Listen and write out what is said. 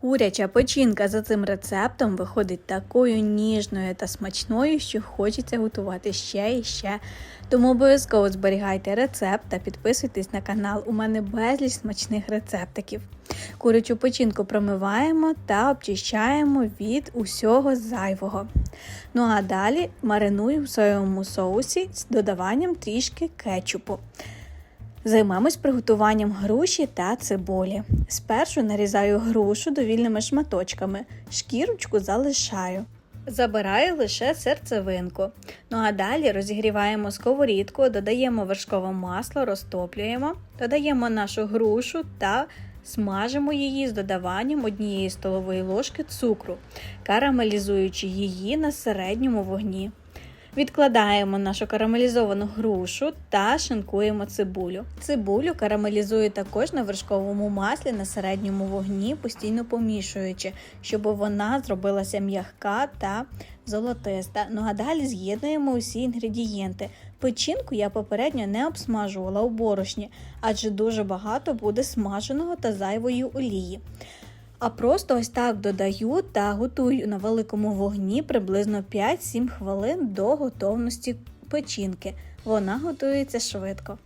Куряча печінка за цим рецептом виходить такою ніжною та смачною, що хочеться готувати ще і ще. Тому обов'язково зберігайте рецепт та підписуйтесь на канал. У мене безліч смачних рецептиків. Курячу печінку промиваємо та обчищаємо від усього зайвого. Ну а далі мариную в соєвому соусі з додаванням трішки кетчупу. Займемось приготуванням груші та цибулі. Спершу нарізаю грушу довільними шматочками, шкірочку залишаю. Забираю лише серцевинку. Ну а далі розігріваємо сковорідку, додаємо вершкове масло, розтоплюємо, додаємо нашу грушу та смажимо її з додаванням однієї столової ложки цукру, карамелізуючи її на середньому вогні. Відкладаємо нашу карамелізовану грушу та шинкуємо цибулю. Цибулю карамелізую також на вершковому маслі на середньому вогні, постійно помішуючи, щоб вона зробилася м'ягка та золотиста. Ну а далі з'єднуємо усі інгредієнти. Печінку я попередньо не обсмажувала у борошні, адже дуже багато буде смаженого та зайвої олії. А просто ось так додаю та готую на великому вогні приблизно 5-7 хвилин до готовності печінки. Вона готується швидко.